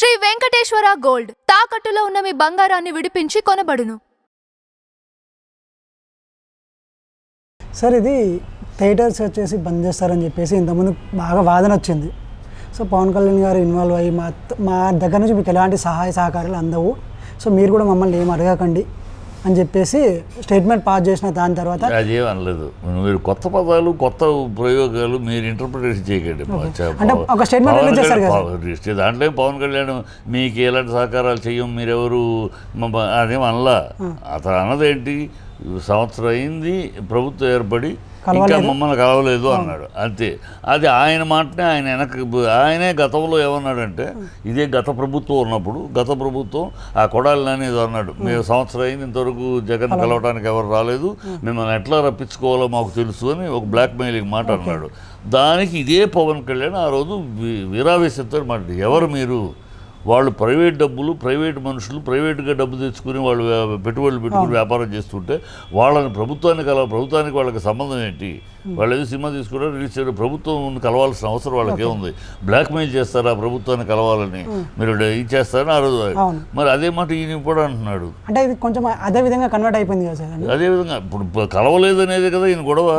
Shri Venkateswara gold. తాకట్టులో ఉన్న మీ బంగారాన్ని విడిపించి కొనబడును. సార్ ఇది థియేటర్స్ వచ్చేసి బంద్ చేస్తారని చెప్పేసి ఇంతకుముందు బాగా వాదన వచ్చింది. సో పవన్ కళ్యాణ్ గారు ఇన్వాల్వ్ అయ్యి మా మా దగ్గర నుంచి మీకు ఎలాంటి సహాయ సహకారాలు అందవు. సో మీరు కూడా మమ్మల్ని ఏం అడగకండి. అని చెప్పేసి స్టేట్మెంట్ పాస్ చేసిన దాని తర్వాత అదేం అనలేదు. మీరు కొత్త పదాలు కొత్త ప్రయోగాలు మీరు ఇంటర్ప్రిటేషన్ చేయకండి. అంటే ఒక చేశారు దాంట్లో పవన్ కళ్యాణ్ మీకు ఎలాంటి సహకారాలు చెయ్యం మీరెవరు? అదేం అనలా. అతను అన్నదేంటి? సంవత్సరం అయింది ప్రభుత్వం ఏర్పడి ఇంకా మమ్మల్ని కలవలేదు అన్నాడు. అంతే. అది ఆయన మాటనే ఆయన వెనక ఆయనే గతంలో ఏమన్నాడంటే ఇదే గత ప్రభుత్వం ఉన్నప్పుడు గత ప్రభుత్వం ఆ కొడాలి అనేది అన్నాడు. మేము సంవత్సరం అయింది ఇంతవరకు జగన్ కలవడానికి ఎవరు రాలేదు. మిమ్మల్ని ఎట్లా రప్పించుకోవాలో మాకు తెలుసు అని ఒక బ్లాక్ మెయిలింగ్ మాట అన్నాడు. దానికి ఇదే పవన్ కళ్యాణ్ ఆ రోజు వీరావేశంతో మాట ఎవరు మీరు? వాళ్ళు ప్రైవేట్ డబ్బులు ప్రైవేట్ మనుషులు ప్రైవేట్గా డబ్బు తెచ్చుకుని వాళ్ళు పెట్టుబడులు పెట్టుకుని వ్యాపారం చేస్తుంటే వాళ్ళని ప్రభుత్వానికి కల ప్రభుత్వానికి వాళ్ళకి సంబంధం ఏంటి? వాళ్ళు ఏదో సినిమా తీసుకున్నారు రిలీజ్ చేయడం ప్రభుత్వం కలవాల్సిన అవసరం వాళ్ళకి ఏముంది? బ్లాక్మెయిల్ చేస్తారా ప్రభుత్వాన్ని కలవాలని? మీరు ఇచ్చేస్తారని ఆ రోజు. మరి అదే మాట ఈయన కూడా అంటున్నాడు. అంటే ఇది కొంచెం అదే విధంగా కన్వర్ట్ అయిపోయింది కదా సార్ అదేవిధంగా ఇప్పుడు కలవలేదనేది కదా ఈయన గొడవ.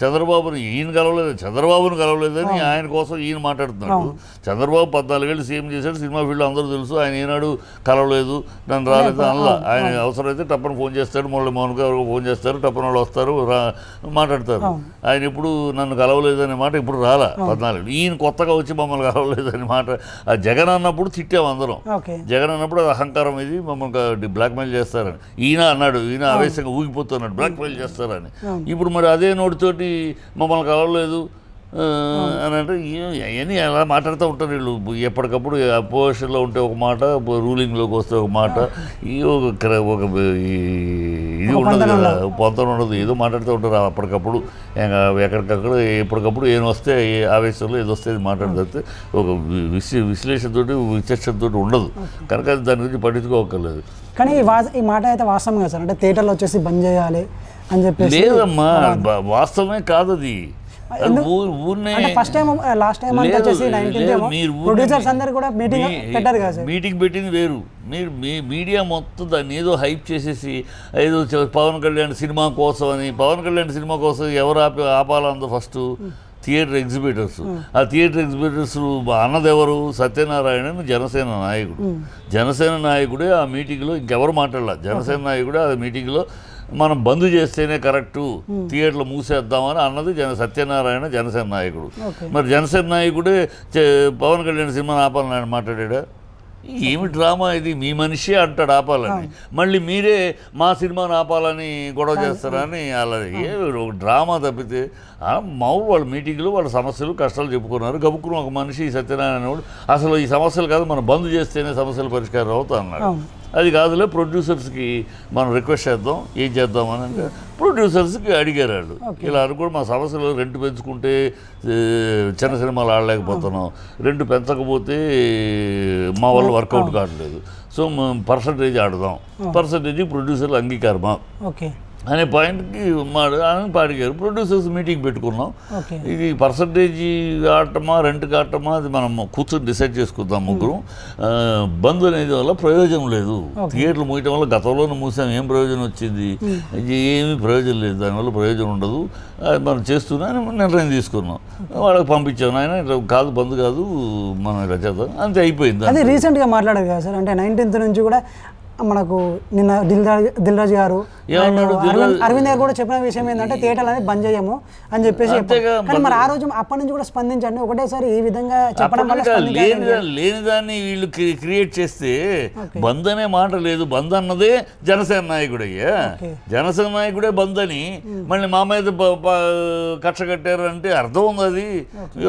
చంద్రబాబుని ఈయన కలవలేదు చంద్రబాబుని కలవలేదని ఆయన కోసం ఈయన మాట్లాడుతున్నాడు. చంద్రబాబు పద్నాలుగేళ్ళు సీఎం చేశాడు సినిమా ఫీల్డ్ అందరూ తెలుసు ఆయన ఈనాడు కలవలేదు నన్ను రాలేదు అనలా. ఆయన అవసరమైతే టప్పని ఫోన్ చేస్తాడు మురళి మోహన్ గారు ఫోన్ చేస్తారు టప్పని వాళ్ళు వస్తారు రా మాట్లాడతారు. ఆయన ఇప్పుడు నన్ను కలవలేదనే మాట ఇప్పుడు రాలా పద్నాలుగు. ఈయన కొత్తగా వచ్చి మమ్మల్ని కలవలేదనే మాట. ఆ జగన్ అన్నప్పుడు తిట్టాం అందరం. జగన్ అన్నప్పుడు అది అహంకారం ఇది మమ్మల్ని బ్లాక్మెయిల్ చేస్తారని. ఈయన అన్నాడు ఈయన ఆవేశంగా ఊగిపోతున్నాడు బ్లాక్మెయిల్ చేస్తారని. ఇప్పుడు మరి అదే నోటితోటి మమ్మల్ని కలవలేదు. అని అంటే అవన్నీ అలా మాట్లాడుతూ ఉంటారు వీళ్ళు. ఎప్పటికప్పుడు అపోజిషన్లో ఉంటే ఒక మాట రూలింగ్లోకి వస్తే ఒక మాట. ఈ ఒక క్ర- ఒక ఈ ఇది ఉండదు కదా. పొంతన ఉండదు. ఏదో మాట్లాడుతూ ఉంటారు అప్పటికప్పుడు. ఎక్కడికక్కడ ఎప్పటికప్పుడు ఏం వస్తే ఏ ఆవేశంలో ఏదో వస్తే మాట్లాడితే ఒక వి- విశ్లే విశ్లేషణతోటి విచక్షణతోటి ఉండదు. కనుక అది దాని గురించి పట్టించుకోకర్లేదు కానీ ఈ మాట అయితే వాస్తవం కదా సార్. అంటే థియేటర్లో వచ్చేసి బంద్ చేయాలి. అని చెప్పేసి లేదమ్మా వాస్తవమే కాదు అది ఫస్ట్ టైం లాస్ట్ టైం అంతా లేదు, వచ్చేసి లేదు, నైన్టీన్ మీరు ఊరినే ప్రొడ్యూసర్స్ అందరు కూడా మీటింగ్ పెట్టారు కదా మీటింగ్ పెట్టింది వేరు. మీరు మీ మీడియా మొత్తం దాన్ని ఏదో హైప్ చేసేసి ఏదో పవన్ కళ్యాణ్ సినిమా కోసం అని పవన్ కళ్యాణ్ సినిమా కోసం ఎవరు ఆపి ఆపాలందో ఫస్ట్ థియేటర్ ఎగ్జిబిటర్స్ ఆ థియేటర్ ఎగ్జిబిటర్స్ అన్నదెవరు? సత్యనారాయణ జనసేన నాయకుడు. జనసేన నాయకుడే ఆ మీటింగ్లో ఇంకెవరు మాట్లాడాల? జనసేన నాయకుడే ఆ మీటింగ్లో మనం బంద్ చేస్తేనే కరెక్టు థియేటర్లు మూసేద్దామని అన్నది జన సత్యనారాయణ జనసేన నాయకుడు. మరి జనసేన నాయకుడే పవన్ కళ్యాణ్ సినిమా ఆపాలని మాట్లాడా ఏమి డ్రామా ఇది? మీ మనిషే అంటాడు ఆపాలని. మళ్ళీ మీరే మా సినిమాని ఆపాలని గొడవ చేస్తారని అలా ఏ ఒక డ్రామా తప్పితే మామూలు వాళ్ళ మీటింగ్లో వాళ్ళ సమస్యలు కష్టాలు చెప్పుకున్నారు. గబుక్కుని ఒక మనిషి సత్యనారాయణ వాడు అసలు ఈ సమస్యలు కాదు మనం బంద్ చేస్తేనే సమస్యలు పరిష్కారం అవుతా అన్నాడు. అది కాదులే ప్రొడ్యూసర్స్కి మనం రిక్వెస్ట్ చేద్దాం ఏం చేద్దాం అని అంటే ప్రొడ్యూసర్స్కి అడిగారు వాళ్ళు. ఇలా అనుకోండి మా సమస్యలు రెంట్ పెంచుకుంటే చిన్న సినిమాలు ఆడలేకపోతున్నాం. రెండు పెంచకపోతే మా వల్ల వర్కౌట్ కావట్లేదు. సో పర్సంటేజ్ ఆడదాం. పర్సంటేజ్ ప్రొడ్యూసర్లు అంగీకారమా? ఓకే. అనే పాయింట్కి మా అని పాడిగారు. ప్రొడ్యూసర్స్ మీటింగ్ పెట్టుకున్నాం. ఇది పర్సంటేజ్ ఆడటమా రెంట్ కావటమా అది మనం కూర్చొని డిసైడ్ చేసుకుందాం ముగ్గురు. ఆ, బంద్ అనేది వల్ల ప్రయోజనం లేదు. థియేటర్లు మూయటం వల్ల గతంలోనే మూసాం. ఏం ప్రయోజనం వచ్చింది? ఇది ఏమీ ప్రయోజనం లేదు. దానివల్ల ప్రయోజనం ఉండదు. అది మనం చేస్తున్నా అని నిర్ణయం తీసుకున్నాం. వాళ్ళకి పంపించాం. ఆయన ఇట్లా కాదు బంద్ కాదు మనం ఇలా చేద్దాం అంతే అయిపోయింది. అది రీసెంట్గా మాట్లాడారు కదా సార్. అంటే నైన్టీన్త్ నుంచి కూడా మనకు నిన్న దిల్ రాజు దిల్ రాజు గారు అరవింద్ గారు కూడా చెప్పిన విషయం ఏంటంటే థియేటర్ అనేది బంద్ చేయము అని చెప్పేసి కానీ మరి ఆ రోజు అప్పటి నుంచి కూడా స్పందించండి. ఒకటేసారి ఈ విధంగా చెప్పడం లేని దాన్ని వీళ్ళు క్రి- క్రియేట్ చేస్తే బంద్ అనే మాట లేదు. బంద్ అన్నదే జనసేన నాయకుడు అయ్యా. జనసేన నాయకుడే బంద్ అని మళ్ళీ మా మీద కక్ష కట్టారు అంటే అర్థం ఉంది అది.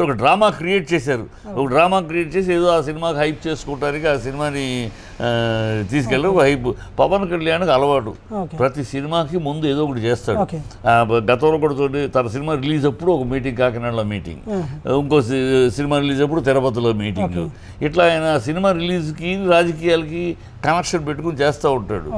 ఒక డ్రామా క్రియేట్ చేశారు. ఒక డ్రామా క్రియేట్ చేసి ఏదో ఆ సినిమాకి హైప్ చేసుకోవడానికి ఆ సినిమాని తీసుకెళ్ళి ఒక హైప్ పవన్ కళ్యాణ్కి అలవాటు. ప్రతి సినిమాకి ముందు ఏదో ఒకటి చేస్తాడు. గతంలో కూడా చూడండి తన సినిమా రిలీజ్ అప్పుడు ఒక మీటింగ్ కాకినాడలో మీటింగ్. ఇంకో సినిమా రిలీజ్ అప్పుడు తిరుపతిలో మీటింగ్. ఇట్లా ఆయన సినిమా రిలీజ్కి రాజకీయాలకి కనెక్షన్ పెట్టుకుని చేస్తూ ఉంటాడు.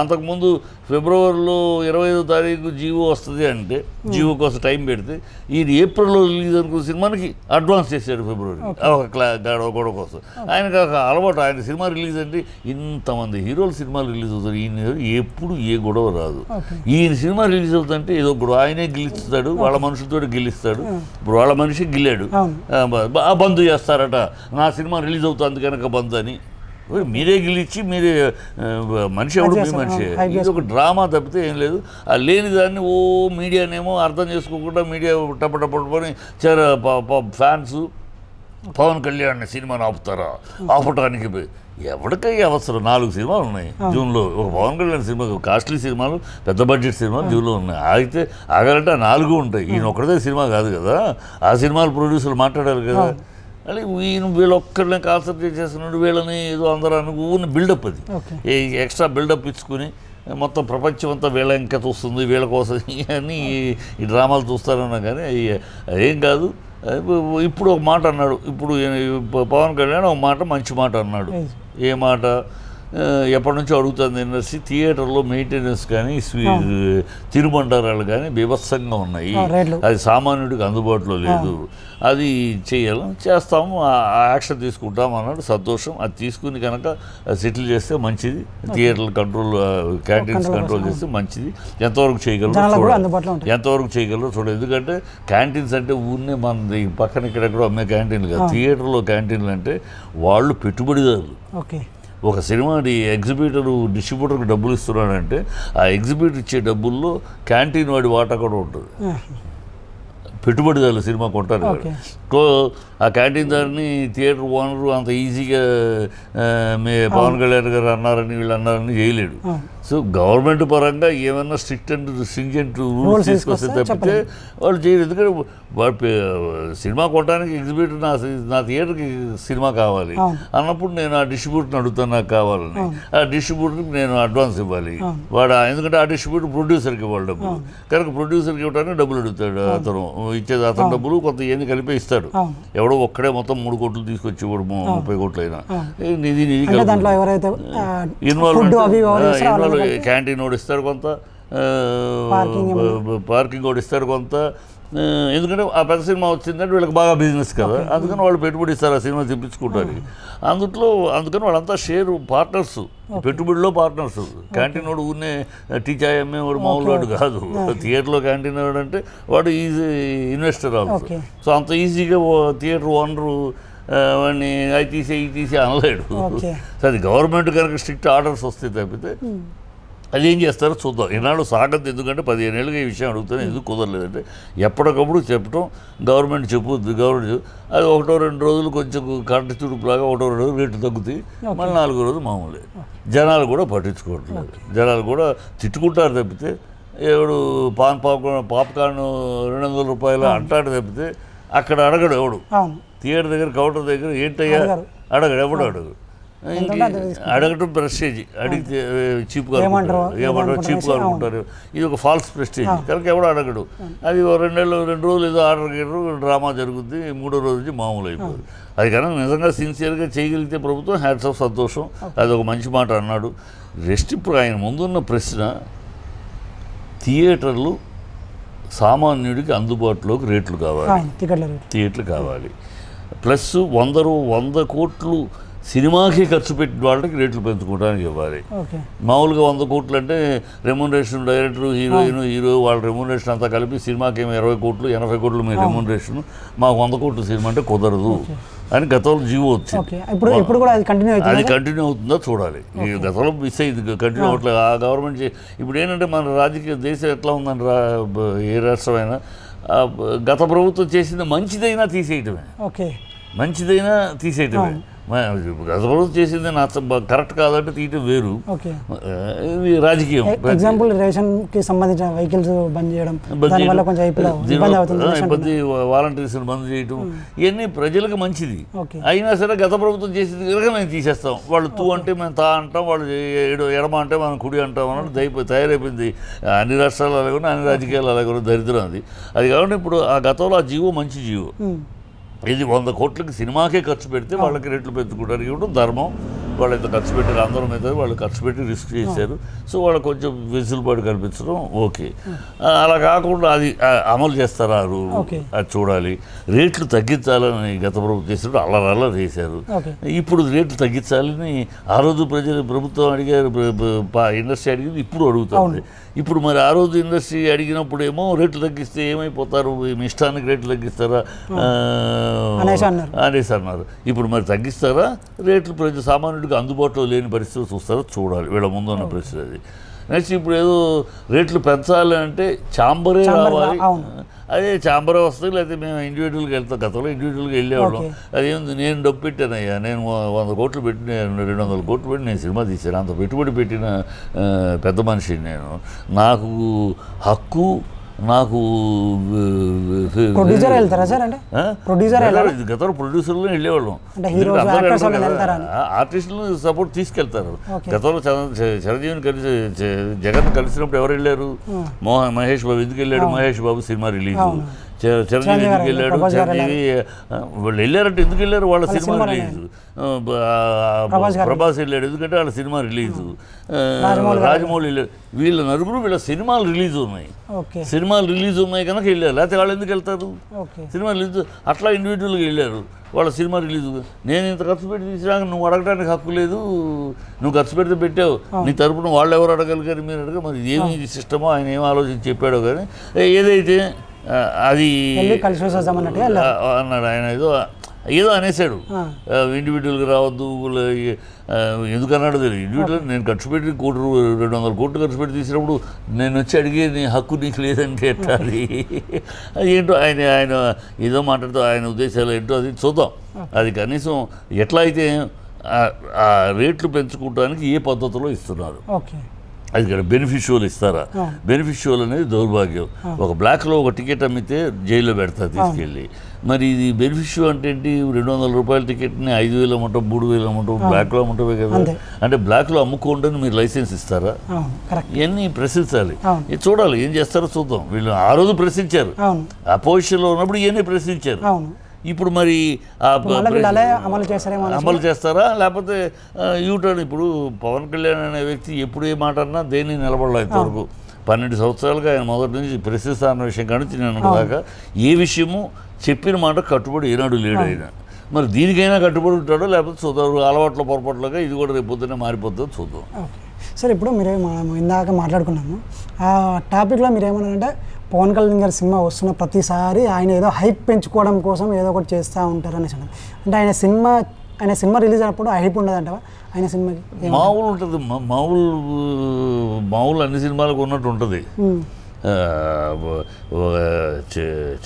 అంతకుముందు ఫిబ్రవరిలో ఇరవై ఐదో తారీఖు జీవో వస్తుంది అంటే జీవో కోసం టైం పెడితే ఈ ఏప్రిల్లో రిలీజ్ అనుకున్న సినిమాకి అడ్వాన్స్ చేశాడు ఫిబ్రవరి. ఒక క్లా గొడవ గొడవ కోసం. ఆయనకు ఒక అలవాటు ఆయన సినిమా రిలీజ్ అంటే ఇంతమంది హీరోల సినిమాలు రిలీజ్ అవుతారు. ఈయన ఎప్పుడు ఏ గొడవ రాదు. ఈయన సినిమా రిలీజ్ అవుతుందంటే ఏదో గొడవ. ఆయనే గెలుస్తాడు వాళ్ళ మనుషులతో గెలుస్తాడు ఇప్పుడు వాళ్ళ మనిషి ఆ బంద్ చేస్తారట. నా సినిమా రిలీజ్ అవుతుంది కనుక బంద్ అని. మీరే గెలిచి మీరే మనిషి ఎవడు? మీ మనిషి. ఇది ఒక డ్రామా తప్పితే ఏం లేదు. ఆ లేని దాన్ని ఓ మీడియానేమో అర్థం చేసుకోకుండా మీడియా టప టప టపని చేర ఫ్యాన్స్ పవన్ కళ్యాణ్ సినిమాని ఆపుతారా? ఆపటానికి ఎవరికై అవసరం? నాలుగు సినిమాలు ఉన్నాయి జూన్లో. ఒక పవన్ కళ్యాణ్ సినిమా కాస్ట్లీ సినిమాలు పెద్ద బడ్జెట్ సినిమాలు జూన్లో ఉన్నాయి. ఆగితే ఆగాలంటే ఆ నాలుగు ఉంటాయి. ఈయన ఒక్కడే సినిమా కాదు కదా. ఆ సినిమాలు ప్రొడ్యూసర్లు మాట్లాడారు కదా. మళ్ళీ ఈయన వీళ్ళొక్కరిని కాన్సన్ట్రేట్ చేస్తున్నాడు వీళ్ళని ఏదో అందరూ అనుకుని బిల్డప్ అది. ఎక్స్ట్రా బిల్డప్ ఇచ్చుకుని మొత్తం ప్రపంచం అంతా వీళ్ళ ఇంకా చూస్తుంది వీళ్ళ కోసం అని ఈ డ్రామాలు చూస్తారన్నా కానీ అదేం కాదు. ఇప్పుడు ఒక మాట అన్నాడు. ఇప్పుడు పవన్ కళ్యాణ్ ఒక మాట మంచి మాట అన్నాడు. ఏ మాట? ఎప్పటి నుంచో అడుగుతుంది ఇండస్ట్రీ థియేటర్లో మెయింటెనెన్స్ కానీ స్వీ- తిరుబండారాలు కానీ బీభత్సంగా ఉన్నాయి. అది సామాన్యుడికి అందుబాటులో లేదు. అది చేయాలి చేస్తాము యాక్షన్ తీసుకుంటాం అన్నాడు సంతోషం. అది తీసుకుని కనుక సెటిల్ చేస్తే మంచిది. థియేటర్లు కంట్రోల్ క్యాంటీన్స్ కంట్రోల్ చేస్తే మంచిది. ఎంతవరకు చేయగలరు చూడాలి. ఉంటాయి. ఎంతవరకు చేయగలరు చూడాలి. ఎందుకంటే క్యాంటీన్స్ అంటే ఊరినే మన పక్కన ఇక్కడెక్కడో అమ్మే క్యాంటీన్లు కాదు. థియేటర్లో క్యాంటీన్లు అంటే వాళ్ళు పెట్టుబడిదారులు. ఓకే. ఒక సినిమాని ఎగ్జిబిటర్ డిస్ట్రిబ్యూటర్కి డబ్బులు ఇస్తున్నాడంటే ఆ ఎగ్జిబిటర్ ఇచ్చే డబ్బుల్లో క్యాంటీన్ వాడి వాటా కూడా ఉంటుంది. పెట్టుబడిదారులు సినిమా కొంటారు. సో ఆ క్యాంటీన్ దారిని థియేటర్ ఓనరు అంత ఈజీగా మే పవన్ కళ్యాణ్ గారు అన్నారని వీళ్ళు అన్నారని చేయలేడు. సో గవర్నమెంట్ పరంగా ఏమైనా స్ట్రిక్ట్ అండ్ స్ట్రింజెంట్ రూల్స్ తీసుకొస్తే తప్పితే వాళ్ళు చేయరు. ఎందుకంటే సినిమా కొట్టడానికి ఎగ్జిబిటర్ నా నా థియేటర్కి సినిమా కావాలి. అన్నప్పుడు నేను ఆ డిస్ట్రిబ్యూటర్ని అడుగుతాను నాకు కావాలని. ఆ డిస్ట్రిబ్యూటర్కి నేను అడ్వాన్స్ ఇవ్వాలి. వాడు ఎందుకంటే ఆ డిస్ట్రిబ్యూటర్ ప్రొడ్యూసర్కి ఇవ్వాలి డబ్బులు. కనుక ప్రొడ్యూసర్కి ఇవ్వడానికి డబ్బులు అడుగుతాడు అతను. ఇచ్చేది అతను డబ్బులు కొంత ఏంది కలిపి ఇస్తాడు. ఎవడో ఒక్కడే మొత్తం మూడు కోట్లు తీసుకొచ్చి ఇవ్వడు ము- ముప్పై కోట్లు అయినా నిధి నిధి ఇన్వాల్వ్ క్యాంటీన్ వాడు ఇస్తాడు కొంత పార్కింగ్ వాడు ఇస్తాడు కొంత ఎందుకంటే ఆ పెద్ద సినిమా వచ్చిందంటే వీళ్ళకి బాగా బిజినెస్ కదా. అందుకని వాళ్ళు పెట్టుబడి ఇస్తారు ఆ సినిమా తెప్పించుకుంటారు. అందుట్లో అందుకని వాళ్ళంతా షేర్ పార్ట్నర్స్ పెట్టుబడిలో పార్ట్నర్స్ క్యాంటీన్ వాడు ఊరినే టీ చాయ్ అమ్మే వాడు మామూలు వాడు కాదు. థియేటర్లో క్యాంటీన్ వాడు అంటే వాడు ఈజీ ఇన్వెస్టర్ ఆల్సో. సో అంత ఈజీగా థియేటర్ ఓనరు వాడిని అవి తీసే ఇవి తీసే అనలేడు. సో అది గవర్నమెంట్ కనుక స్ట్రిక్ట్ ఆర్డర్స్ వస్తే తప్పితే అది ఏం చేస్తారో చూద్దాం. ఈనాడు సాగద్దు ఎందుకంటే పదిహేను ఏళ్ళుగా ఈ విషయం అడుగుతాను ఎందుకు కుదరలేదంటే ఎప్పటికప్పుడు చెప్పడం గవర్నమెంట్ చెప్పొద్దు గవర్నమెంట్. అది ఒకటో రెండు రోజులు కొంచెం కరెంట్ తుడుపులాగా ఒకటో రెండు రోజులు రేట్లు తగ్గుతాయి. మళ్ళీ నాలుగో రోజు మామూలే. జనాలు కూడా పట్టించుకోవట్లేదు. జనాలు కూడా తిట్టుకుంటారు తప్పితే ఎవడు పాన్ పాప్కార్న్ పాప్కార్న్ రెండు వందల రూపాయలు అంటాడు తప్పితే అక్కడ అడగడు ఎవడు. థియేటర్ దగ్గర కౌంటర్ దగ్గర ఏంటయ్యా. అడగడు ఎవడు అడగడు. అడగటం ప్రెస్టేజ్ అడిగితే చీప్గా ఏమంటారో, చీప్గా అనుకుంటారు ఇది ఒక ఫాల్స్ ప్రెస్టేజ్ కనుక ఎవడు అడగడు. అది రెండు నెలలు రెండు రోజులు ఏదో ఆర్డర్ గీడరు డ్రామా జరుగుద్ది మూడో రోజు నుంచి మామూలు అయిపోతుంది అది కనుక నిజంగా సిన్సియర్గా చేయగలిగితే ప్రభుత్వం హ్యాట్స్ ఆఫ్ సంతోషం. అది ఒక మంచి మాట అన్నాడు. రెస్ట్ ఇప్పుడు ఆయన ముందున్న ప్రశ్న థియేటర్లు సామాన్యుడికి అందుబాటులోకి రేట్లు కావాలి. టికెట్ల థియేటర్లు కావాలి. ప్లస్ వంద రూ- వంద కోట్లు సినిమాకి ఖర్చు పెట్టిన వాళ్ళకి రేట్లు పెంచుకోవడానికి ఇవ్వాలి. మామూలుగా వంద కోట్లు అంటే రెమ్యునరేషన్ డైరెక్టర్ హీరోయిన్ హీరో వాళ్ళ రెమ్యునరేషన్ అంతా కలిపి సినిమాకి ఏమో ఇరవై కోట్లు ఎనభై కోట్లు మీ రెమ్యునరేషన్. మాకు వంద కోట్లు సినిమా అంటే కుదరదు. అని గతంలో జీవో వచ్చింది. ఇప్పుడు కూడా అది కంటిన్యూ అది అవుతుంది కంటిన్యూ అవుతుందో చూడాలి. ఈ గతంలో మిస్ అయింది. కంటిన్యూ అవ్వట్లేదు ఆ గవర్నమెంట్ ఇప్పుడు ఏంటంటే మన రాజకీయ దేశం ఎట్లా ఉందని ఏ రాష్ట్రమైనా గత ప్రభుత్వం చేసింది మంచిదైనా తీసేయటమే. ఓకే. మంచిదైనా తీసేయటమే. ప్రభుత్వం చేసింది నా కరెక్ట్ కాదంటే తీయటం వేరు. ఇది రాజకీయం. ఎగ్జాంపుల్ రేషన్కి సంబంధించిన వెహికల్స్ బంద్ చేయడం దానివల్ల కొంచెం ఇబ్బంది వాలంటీర్స్ బంద్. చేయటం ఇవన్నీ ప్రజలకు మంచిది. అయినా సరే గత ప్రభుత్వం చేసింది కనుక మేము తీసేస్తాం. వాళ్ళు తూ అంటే మేము తా అంటాం వాళ్ళు ఎడమ అంటే మనం కుడి అంటాం అన్నట్టు దయపోయి తయారైపోయింది. అన్ని రాష్ట్రాలు అలాగే అన్ని రాజకీయాలు అలాగే దరిద్రం అది. అది కాబట్టి ఇప్పుడు ఆ గతంలో ఆ జీవో మంచి జీవో. ఉమ్. ఇది వంద కోట్లకి సినిమాకే ఖర్చు పెడితే వాళ్ళకి రేట్లు పెంచుకోవడానికి ఇవ్వడం ధర్మం. వాళ్ళు ఇంత ఖర్చు పెట్టారు అందరం మీద వాళ్ళు ఖర్చు పెట్టి రిస్క్ చేశారు. సో వాళ్ళకి కొంచెం వెసులుబాటు కల్పించడం ఓకే. అలా కాకుండా అది అమలు చేస్తారా ఆ రూల్ ఓకే. అది చూడాలి. రేట్లు తగ్గించాలని గత ప్రభుత్వం చేసినప్పుడు అల్లరి అల్లరి చేశారు ఇప్పుడు రేట్లు తగ్గించాలని ఆ రోజు ప్రజలు ప్రభుత్వం అడిగారు ఇండస్ట్రీ అడిగింది ఇప్పుడు అడుగుతుంది ఇప్పుడు మరి ఆ రోజు ఇండస్ట్రీ అడిగినప్పుడేమో రేట్లు తగ్గిస్తే ఏమైపోతారు? మీ ఇష్టానికి రేట్లు తగ్గిస్తారా? అనేసి అన్నారు. ఇప్పుడు మరి తగ్గిస్తారా? రేట్లు ప్రజలు సామాన్యుడికి అందుబాటులో లేని పరిస్థితులు చూస్తారా? చూడాలి. వీళ్ళ ముందు ఉన్న పరిస్థితి అది. నెక్స్ట్ ఇప్పుడు ఏదో రేట్లు పెంచాలి అంటే చాంబరే చాంబర్ రావాలి. అవును. అదే చాంబరే వస్తుంది లేకపోతే మేము ఇండివిజువల్గా వెళ్తాం. గతంలో ఇండివిజువల్గా వెళ్ళేవాళ్ళం. అదేంది నేను డబ్బు పెట్టానయ్యా. నేను వంద కోట్లు పెట్టి నేను రెండు వందల కోట్లు పెట్టి నేను సినిమా తీశాను. అంత పెట్టుబడి పెట్టిన పెద్ద మనిషిని నేను. నాకు హక్కు నాకు ప్రొడ్యూసర్ వెళ్తారా సార్ అంటే? ప్రొడ్యూసర్ గతంలో ప్రొడ్యూసర్లు వెళ్ళేవాళ్ళం. ఆర్టిస్టులు సపోర్ట్ తీసుకెళ్తారు. గతంలో చిరంజీవిని కలిసి జగన్ కలిసినప్పుడు ఎవరు వెళ్ళారు? మోహన్ మహేష్ బాబు ఎందుకు వెళ్ళాడు? Mahesh Babu cinema release. Chiranjeevi ఎందుకు వెళ్ళాడు? చిరంజీవి వాళ్ళు వెళ్ళారంటే ఎందుకు వెళ్ళారు? వాళ్ళ సినిమా రిలీజ్. ప్రభాస్ వెళ్ళాడు. ఎందుకంటే వాళ్ళ సినిమా రిలీజ్. రాజమౌళి వెళ్ళాడు వీళ్ళ నలుగురు వీళ్ళ సినిమాలు రిలీజ్ ఉన్నాయి. సినిమాలు రిలీజ్ ఉన్నాయి కనుక వెళ్ళారు. లేకపోతే వాళ్ళు ఎందుకు వెళ్తారు? సినిమా రిలీజ్ అట్లా ఇండివిజువల్గా వెళ్ళారు. వాళ్ళ సినిమా రిలీజ్. నేను ఇంత ఖర్చు పెట్టి తీసినాక నువ్వు అడగడానికి హక్కు లేదు. నువ్వు ఖర్చు పెడితే పెట్టావు. నీ తరపున వాళ్ళు ఎవరు అడగలిగారు మీరు అడగ. మరి ఏమి సిస్టమో? ఆయన ఏం ఆలోచించి చెప్పాడో కానీ ఏదైతే అది కలిసి అన్నాడు ఆయన. ఏదో ఏదో అనేసాడు. ఇండివిజువల్గా రావద్దు లే- ఆ, ఎందుకు అన్నాడు తెలియదు ఇండివిజువల్ నేను ఖర్చు పెట్టి కోటి రెండు వందల కోట్లు ఖర్చు పెట్టి తీసినప్పుడు నేను వచ్చి అడిగే నీ హక్కు నీకు లేదంటే ఎట్లా అది ఏంటో ఆయన ఆయన ఏదో మాట్లాడుతూ ఆయన ఉద్దేశాలు ఏంటో అది చూద్దాం. అది కనీసం ఎట్లా అయితే రేట్లు పెంచుకోవడానికి ఏ పద్ధతిలో ఇస్తున్నారు. ఓకే. అది ఇక్కడ బెనిఫిషియల్ ఇస్తారా. బెనిఫిషియల్ అనేది దౌర్భాగ్యం. ఒక బ్లాక్లో ఒక టికెట్ అమ్మితే జైల్లో పెడతారు తీసుకెళ్ళి. మరి ఇది బెనిఫిషియల్ అంటే ఏంటి? రెండు వందల రూపాయల టికెట్ని ఐదు వేలు అమ్మంటాం మూడు వేలు అమ్మంటాం బ్లాక్లో అమ్ముతామే కదా. అంటే బ్లాక్లో అమ్ముకోండి మీరు లైసెన్స్ ఇస్తారా? ఇవన్నీ ప్రశ్నించాలి. ఇది చూడాలి ఏం చేస్తారో చూద్దాం. వీళ్ళు ఆ రోజు ప్రశ్నించారు. అపోజిషన్లో ఉన్నప్పుడు ఇవన్నీ ప్రశ్నించారు. ఇప్పుడు మరి అమలు చేస్తారేమో అనేసి. అమలు చేస్తారా? లేకపోతే యూటర్న్ ఇప్పుడు పవన్ కళ్యాణ్ అనే వ్యక్తి ఎప్పుడు ఏ మాట అన్నా దేన్ని నిలబడలేదు ఇంతవరకు. పన్నెండు సంవత్సరాలుగా ఆయన మొదటి నుంచి ప్రశ్నిస్తా అన్న విషయం కానీ నేను దాకా ఏ విషయము చెప్పిన మాట కట్టుబడి ఏనాడు లేడు ఆయన. మరి దీనికైనా కట్టుబడి ఉంటాడో లేకపోతే చూద్దాం అలవాట్ల పొరపాట్లుగా ఇది కూడా రేపు పొద్దున్నే మారిపోతుందో చూద్దాం. సార్ ఇప్పుడు మీరే మనం ఇందాక మాట్లాడుకున్నాము. ఆ టాపిక్లో మీరు ఏమన్నారంటే పవన్ కళ్యాణ్ గారి సినిమా వస్తున్న ప్రతిసారి ఆయన ఏదో హైప్ పెంచుకోవడం కోసం ఏదో ఒకటి చేస్తూ ఉంటారు అనేసి అంటే ఆయన సినిమా ఆయన సినిమా రిలీజ్ అయినప్పుడు హైప్ ఉండదంటవా ఆయన సినిమాకి మామూలు ఉంటుంది. మామూలు మామూలు అన్ని సినిమాలకు ఉన్నట్టు ఉంటుంది.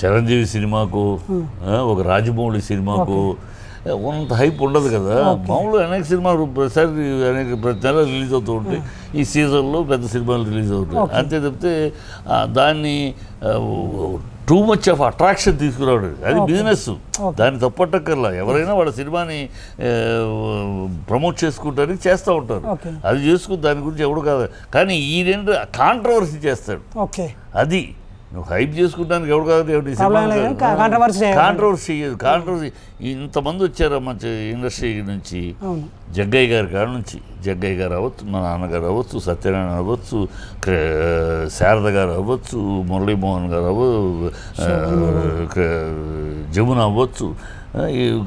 చిరంజీవి సినిమాకు ఒక రాజమౌళి సినిమాకు ఉన్నంత హైప్ ఉండదు కదా. మామూలు అనేక సినిమాలు ప్రతిసారి అనేక ప్రతి నెల రిలీజ్ అవుతూ ఉంటాయి. ఈ సీజన్లో పెద్ద సినిమాలు రిలీజ్ అవుతాయి. అంతే తప్పితే ఆ, దాన్ని టూ మచ్ ఆఫ్ అట్రాక్షన్ తీసుకురావడం అది బిజినెస్ దాన్ని తప్పట్టక్కర్లా. ఎవరైనా వాళ్ళ సినిమాని ప్రమోట్ చేసుకుంటానికి చేస్తూ ఉంటారు. అది చేసుకుని దాని గురించి ఎవడు కాదు. కానీ ఈయనేంటి కాంట్రవర్సీ చేస్తాడు. అది. నువ్వు హైప్ చేసుకుంటానికి ఎవడు కాదు ఎవడు చేయాలి. కాంట్రవర్సీ చేయదు కాంట్రవర్సీ ఇంతమంది వచ్చారమ్మా ఇండస్ట్రీ నుంచి. జగ్గయ్య గారి కాడ నుంచి. జగ్గయ్య గారు అవ్వచ్చు మా నాన్నగారు అవ్వచ్చు సత్యనారాయణ అవ్వచ్చు శారద గారు అవ్వచ్చు మురళీమోహన్ గారు అవ్వ ఆ, క- జమున అవ్వచ్చు. ఈ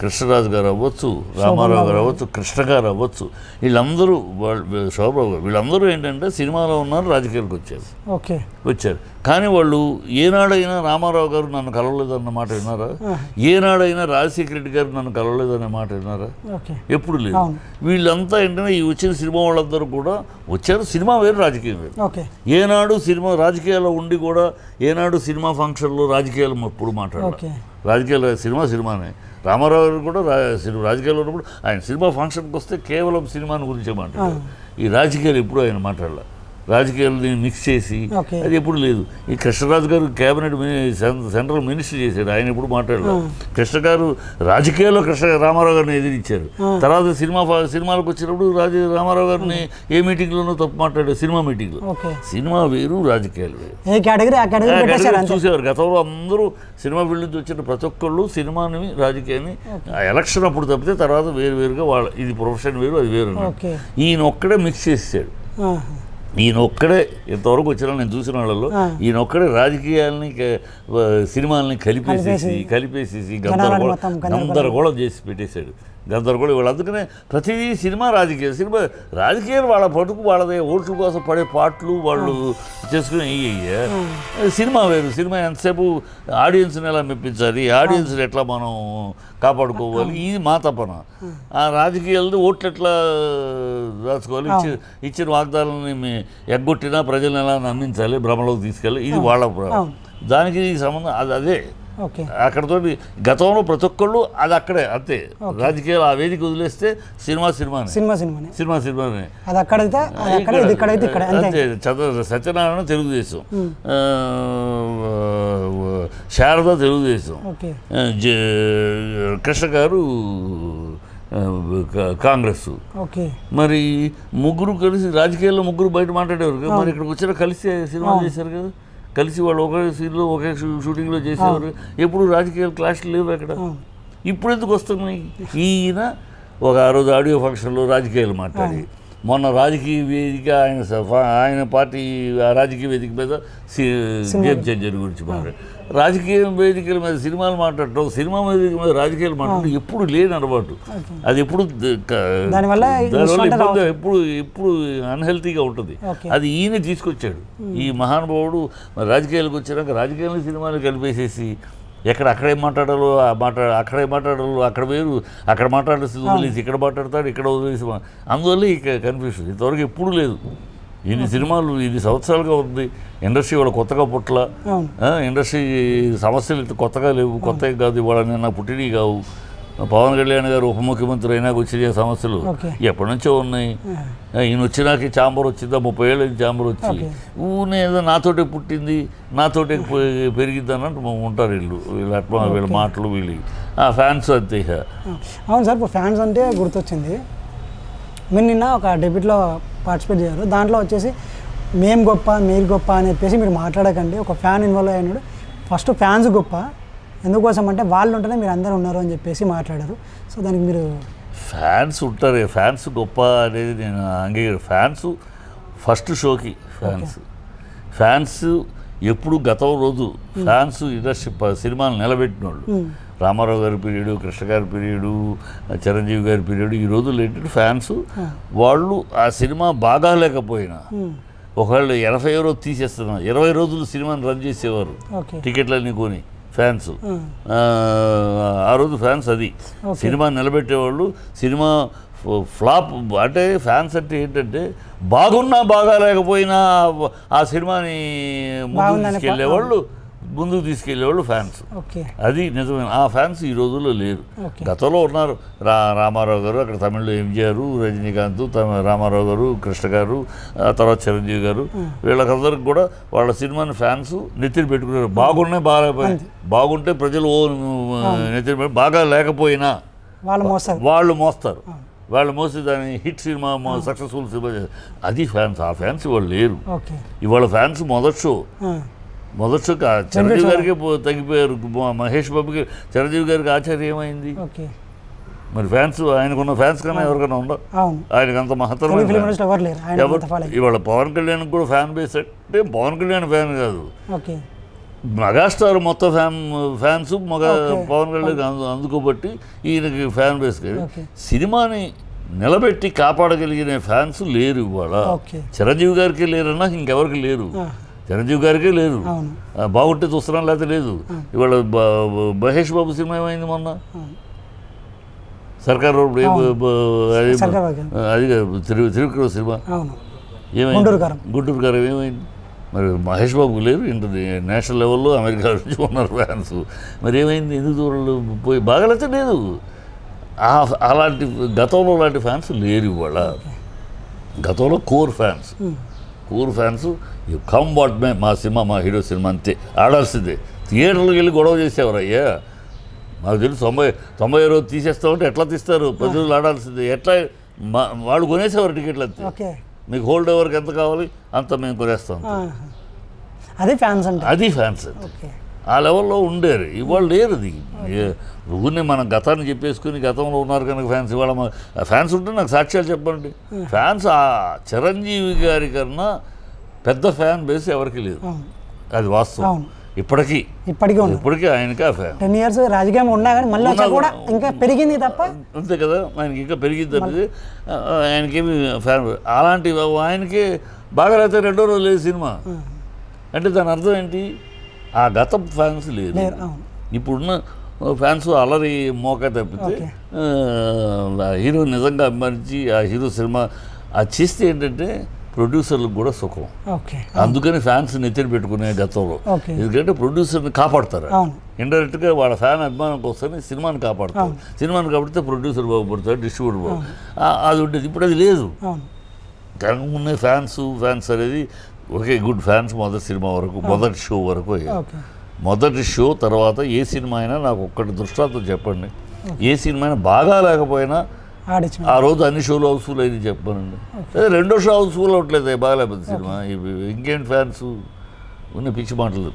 కృష్ణరాజు గారు అవ్వచ్చు రామారావు గారు అవ్వచ్చు కృష్ణ గారు అవ్వచ్చు వీళ్ళందరూ వాళ్ళు శోభరావు గారు వీళ్ళందరూ ఏంటంటే సినిమాలో ఉన్నారు రాజకీయాలకు వచ్చారు. ఓకే. వచ్చారు. కానీ వాళ్ళు ఏనాడైనా రామారావు గారు నన్ను కలవలేదన్న మాట విన్నారా? ఏనాడైనా రాజశేఖర రెడ్డి గారు నన్ను కలవలేదన్న మాట విన్నారా? ఎప్పుడు లేదు. వీళ్ళంతా ఏంటంటే ఈ వచ్చిన సినిమా వాళ్ళందరూ కూడా వచ్చారు సినిమా వేరు రాజకీయం వేరు. ఏనాడు సినిమా రాజకీయాల్లో ఉండి కూడా ఏనాడు సినిమా ఫంక్షన్లో రాజకీయాలు ఎప్పుడు మాట్లాడాలి. ఓకే. రాజకీయాలు సినిమా సినిమానే. రామారావు గారు కూడా రా సినిమా రాజకీయాల్లో ఉన్నప్పుడు ఆయన సినిమా ఫంక్షన్కి వస్తే కేవలం సినిమాని గురించే మాట్లాడారు. ఈ రాజకీయాలు ఎప్పుడు ఆయన మాట్లాడాల. రాజకీయాలని మిక్స్ చేసి. అది ఎప్పుడు లేదు. ఈ కృష్ణరాజు గారు సెం- సెంట్రల్ మినిస్టర్ చేశాడు. ఆయన ఎప్పుడు మాట్లాడలేదు. కృష్ణ గారు రాజకీయాల్లో కృష్ణ రామారావు గారిని ఎదిరించారు. తర్వాత సినిమా సినిమాలకు వచ్చినప్పుడు రాజ రామారావు గారిని ఏ మీటింగ్లోనూ తప్పు మాట్లాడారు సినిమా మీటింగ్లో సినిమా వేరు రాజకీయాలు వేరు. చూసేవారు. గతంలో అందరూ సినిమా ఫీల్డ్ నుంచి వచ్చిన ప్రతి ఒక్కళ్ళు సినిమాని రాజకీయాన్ని ఎలక్షన్ అప్పుడు తప్పితే తర్వాత వేరు వేరుగా వాళ్ళ ఇది ప్రొఫెషన్ వేరు అది వేరు ఈయన ఒక్కడే మిక్స్ చేసాడు ఆహా. ఈయన ఒక్కడే ఇంతవరకు వచ్చిన నేను చూసిన వాళ్ళలో ఆ. ఈయన ఒక్కడే రాజకీయాలని సినిమాల్ని కలిపేసేసి కలిపేసి, కలిపేసేసి గందరగోళం. గందరగోళం చేసి పెట్టేశాడు గందరగోళం వాళ్ళు అందుకనే ప్రతిదీ సినిమా రాజకీయం సినిమా రాజకీయాలు వాళ్ళ పట్టుకు వాళ్ళదే ఓట్ల కోసం పడే పాటలు వాళ్ళు చేసుకునే సినిమా వేరు సినిమా ఎంతసేపు ఆడియన్స్ని ఎలా మెప్పించాలి ఆడియన్స్ని ఎట్లా మనం కాపాడుకోవాలి ఇది మా తపన. ఆ. రాజకీయాలది ఓట్లు ఎట్లా రాసుకోవాలి ఇచ్చి ఇచ్చిన వాగ్దానాలని ఎగ్గొట్టినా ప్రజలను ఎలా నమ్మించాలి భ్రమలోకి తీసుకెళ్ళి ఇది వాళ్ళ. దానికి సంబంధం అది అదే. అక్కడతో గతంలో ప్రతి ఒక్కళ్ళు అది అక్కడే అంతే. రాజకీయాలు ఆ వేదిక వదిలేస్తే సినిమా సినిమా సినిమా సినిమానే. అది అక్కడైతే అంతే. అంతే. చంద్ర సత్యనారాయణ తెలుగుదేశం. శారద తెలుగుదేశం. కృష్ణ గారు కాంగ్రెస్. ఓకే. మరి ముగ్గురు కలిసి రాజకీయాల్లో ముగ్గురు బయట మాట్లాడేవారు మరి ఇక్కడికి వచ్చిన కలిసి సినిమా చేశారు కదా. కలిసి వాళ్ళు ఒకే సీన్లో ఒకే షూటింగ్లో చేసేవారు. ఎప్పుడు రాజకీయాలు క్లాష్లు లేవు అక్కడ. ఇప్పుడు ఎందుకు వస్తున్నాయి? ఈయన ఒక ఆ రోజు ఆడియో ఫంక్షన్లో రాజకీయాలు మాట్లాడి. మొన్న రాజకీయ వేదిక ఆయన ఆయన పార్టీ రాజకీయ వేదిక మీద గేమ్ చేంజర్ గురించి మాట్లాడు. రాజకీయ వేదికల మీద సినిమాలు మాట్లాడటం సినిమా వేదిక మీద రాజకీయాలు మాట్లాడటం ఎప్పుడు లేని అలవాటు. అది ఎప్పుడు దానివల్ల ఎప్పుడు ఎప్పుడు అన్హెల్తీగా ఉంటుంది. అది ఈయన తీసుకొచ్చాడు. ఈ మహానుభావుడు రాజకీయాలకు వచ్చాక రాజకీయాలు సినిమాలు కలిపేసేసి ఎక్కడ అక్కడే మాట్లాడాలో ఆ మాట్లా అక్కడే మాట్లాడాలో అక్కడ వేరు అక్కడ మాట్లాడేసి వదిలేసి ఇక్కడ మాట్లాడతాడు ఇక్కడ వదిలేసి అందువల్ల ఇక కన్ఫ్యూషన్ ఇంతవరకు ఎప్పుడు లేదు. ఇన్ని సినిమాలు ఇన్ని సంవత్సరాలుగా ఉంది. ఇండస్ట్రీ వాళ్ళ కొత్తగా పుట్ల ఇండస్ట్రీ సమస్యలు ఇంత కొత్తగా లేవు కొత్త ఏం కాదు. ఇవాళ నిన్న పుట్టినవి కావు. పవన్ కళ్యాణ్ గారు ఉప ముఖ్యమంత్రి అయినాక వచ్చిన సమస్యలు. ఎప్పటి నుంచో ఉన్నాయి. ఈయన వచ్చినాక ఛాంబర్ వచ్చిందా? ముప్పై ఏళ్ళ ఛాంబర్ వచ్చి. ఊనే ఏదో నాతోటే పుట్టింది నాతోటే పె- పెరిగిద్ది అన్నట్టు ఉంటారు వీళ్ళు. వీళ్ళ అట్లా వీళ్ళ మాటలు వీళ్ళు. ఆ ఫ్యాన్స్ అంతే. అవును సార్ ఫ్యాన్స్ అంటే గుర్తొచ్చింది. మీరు నిన్న ఒక డెబ్యూట్లో పార్టిసిపేట్ చేశారు దాంట్లో వచ్చేసి మేము గొప్ప మీరు గొప్ప అని చెప్పేసి మీరు మాట్లాడకండి. ఒక ఫ్యాన్ ఇన్వాల్వ్ అయినాడు ఫస్ట్ ఫ్యాన్స్ గొప్ప. ఎందుకోసం అంటే వాళ్ళు ఉంటేనే మీరు అందరూ ఉన్నారు అని చెప్పేసి మాట్లాడారు. సో దానికి మీరు ఫ్యాన్స్ ఉంటారు. ఫ్యాన్స్ గొప్ప అనేది నేను అంగీకరి ఫ్యాన్స్ ఫస్ట్ షోకి ఫ్యాన్స్. ఫ్యాన్స్ ఎప్పుడు గతం రోజు ఫ్యాన్స్ ఇండస్ట్రీ సినిమాలు నిలబెట్టిన వాళ్ళు రామారావు గారి పీరియడ్ కృష్ణ గారి పీరియడ్ చిరంజీవి గారి పీరియడ్ ఈ రోజుల్లో ఏంటంటే ఫ్యాన్స్ వాళ్ళు ఆ సినిమా బాగా లేకపోయినా ఒకవేళ ఎనభై రోజు తీసేస్తున్నారు. ఇరవై రోజులు సినిమాని రన్ చేసేవారు. టికెట్లన్నీ కొని ఫ్యాన్స్. ఆ, రోజు ఫ్యాన్స్ అది. సినిమా నిలబెట్టేవాళ్ళు సినిమా ఫ్లాప్ అంటే ఫ్యాన్స్ అంటే ఏంటంటే బాగున్నా బాగా లేకపోయినా ఆ సినిమాని ముందుకు బాగుందని తీసుకెళ్ళేవాళ్ళు ముందుకు తీసుకెళ్ళేవాళ్ళు ఫ్యాన్స్. ఓకే. అది నిజమైన ఆ ఫ్యాన్స్ ఈ రోజుల్లో లేరు. గతంలో ఉన్నారు. రా రామారావు గారు అక్కడ తమిళ్ళో ఎంజిఆర్ రజనీకాంత్ తమ- రామారావు గారు కృష్ణ గారు ఆ తర్వాత చిరంజీవి గారు. వీళ్ళకందరికి కూడా వాళ్ళ సినిమాని ఫ్యాన్స్ నెత్తిని పెట్టుకున్నారు. బాగున్నాయి బాగాలేకపోయినా బాగుంటే ప్రజలు ఓ నెత్తిని పెట్టి బాగా లేకపోయినా వాళ్ళు మోస్తారు. వాళ్ళు మోస్తారు. వాళ్ళు మోసి దాన్ని హిట్ సినిమా సక్సెస్ఫుల్ సినిమా. అది ఫ్యాన్స్ ఆ ఫ్యాన్స్ ఇవాళ లేరు. ఇవాళ ఫ్యాన్స్ మొదటి షో. ఆ, మొదటి షో కా- చిరంజీవి గారికి పో- తగ్గిపోయారు. మహేష్ బాబుకి చిరంజీవి గారికి ఆచార్యం ఏమైంది మరి ఫ్యాన్స్ ఆయనకున్న ఫ్యాన్స్ కన్నా ఎవరికైనా అవును. ఆయనకు అంత మహత్తరమైన ఇవాళ పవన్ కళ్యాణ్ కూడా ఫ్యాన్ బేస్ అంటే పవన్ కళ్యాణ్ ఫ్యాన్ కాదు. మెగాస్టార్ మొత్తం ఫ్యాన్ ఫ్యాన్స్ మగ. పవన్ కళ్యాణ్ అందు- అందుకోబట్టి ఈయనకి ఫ్యాన్ బేస్ కాదు. Okay. సినిమాని నిలబెట్టి కాపాడగలిగిన ఫ్యాన్స్ లేరు ఇవాళ. చిరంజీవి గారికి లేరన్నా ఇంకెవరికి లేరు. చిరంజీవి గారికే ఆ, బాగుంటే చూస్తున్నాం లేకపోతే లేదు? ఇవాళ మహేష్ బాబు సినిమా ఏమైంది మొన్న? సర్కార్ రోడ్ అది సర్కార్ రోడ్. అది కాదు, తిరు తిరుక్కుర సినిమా. ఏమైంది? గుంటూరు కారం ఏమైంది? మరి మహేష్ బాబుకు లేరు ఇంటర్ నేషనల్ లెవెల్లో అమెరికా నుంచి ఉన్నారు ఫ్యాన్స్. మరి ఏమైంది? ఎందుకు దూరంలో పోయి? బాగాలైతే లేదు. అలాంటి గతంలో లాంటి ఫ్యాన్స్ లేరు ఇవాళ. గతంలో core fans. Poor fans you come what may మా సినిమా మా హీరో సినిమా అంతే ఆడాల్సిందే. థియేటర్లకు వెళ్ళి గొడవ చేసేవారు అయ్యా. మాకు తెలుసు తొంభై తొంభై రోజు తీసేస్తామంటే ఎట్లా తీస్తారు? ప్రతి రోజులు ఆడాల్సిందే. ఎట్లా మా వాళ్ళు కొనేసేవారు టికెట్లు అంతే. ఓకే. మీకు హోల్డ్ ఓవర్కి ఎంత కావాలి అంత మేము కొనేస్తాం. అదే ఫ్యాన్స్ అంటే? అది ఫ్యాన్స్ ఓకే. ఆ లెవెల్లో ఉండేది. ఇవాళ లేరు అది. ఊరిని మనం గతాన్ని చెప్పేసుకుని గతంలో ఉన్నారు కనుక ఫ్యాన్స్ ఇవాళ ఫ్యాన్స్ ఉంటే నాకు సాక్ష్యాలు చెప్పండి. ఫ్యాన్స్ ఆ చిరంజీవి గారి కన్నా పెద్ద ఫ్యాన్ బేస్ ఎవరికి లేదు. అది వాస్తవం. ఇప్పటికీ. ఇప్పటికీ ఇప్పటికీ ఆయనకి ఆ ఫ్యాన్. టెన్ ఇయర్స్ రాజకీయం ఉన్నా కానీ మళ్ళీ కూడా ఇంకా పెరిగింది తప్ప? అంతే కదా. ఆయనకి ఇంకా పెరిగింది అనేది. ఆయనకేమి ఫ్యాన్ అలాంటి ఆయనకి బాగా లేకపోతే రెండో రోజు లేదు సినిమా. అంటే దాని అర్థం ఏంటి? ఆ గతం ఫ్యాన్స్ లేదు. ఇప్పుడున్న ఫ్యాన్స్ అలరి మోక తప్పితే ఆ, హీరో నిజంగా అభిమానించి ఆ హీరో సినిమా అది చేస్తే ఏంటంటే ప్రొడ్యూసర్లకు కూడా సుఖం. అందుకని ఫ్యాన్స్ నెత్తిన పెట్టుకునే గతంలో. ఎందుకంటే ప్రొడ్యూసర్ని కాపాడతారు. ఇండైరెక్ట్గా వాళ్ళ ఫ్యాన్ అభిమానం కోసమే సినిమాని కాపాడతారు. సినిమాని కాపాడితే ప్రొడ్యూసర్ బాగుపడతారు డిస్ట్రిబ్యూటర్ బాగు ఆ- అది ఉండేది. ఇప్పుడు అది లేదు. ఉన్న ఫ్యాన్స్ ఫ్యాన్స్ అనేది ఒకే గుడ్. ఫ్యాన్స్ మొదటి సినిమా వరకు మొదటి షో వరకు మొదటి షో తర్వాత ఏ సినిమా అయినా నాకు ఒక్కటి దృష్టాంతం చెప్పండి. ఏ సినిమా అయినా బాగా లేకపోయినా ఆ రోజు అన్ని షోలు హౌస్ఫుల్ అయింది చెప్పానండి. అదే రెండో షో హౌస్ఫుల్ అవ్వట్లేదు బాగాలేకపోతే సినిమా. ఇవి ఇంకేంటి ఫ్యాన్స్? ఉన్న పిచ్చి మాటలు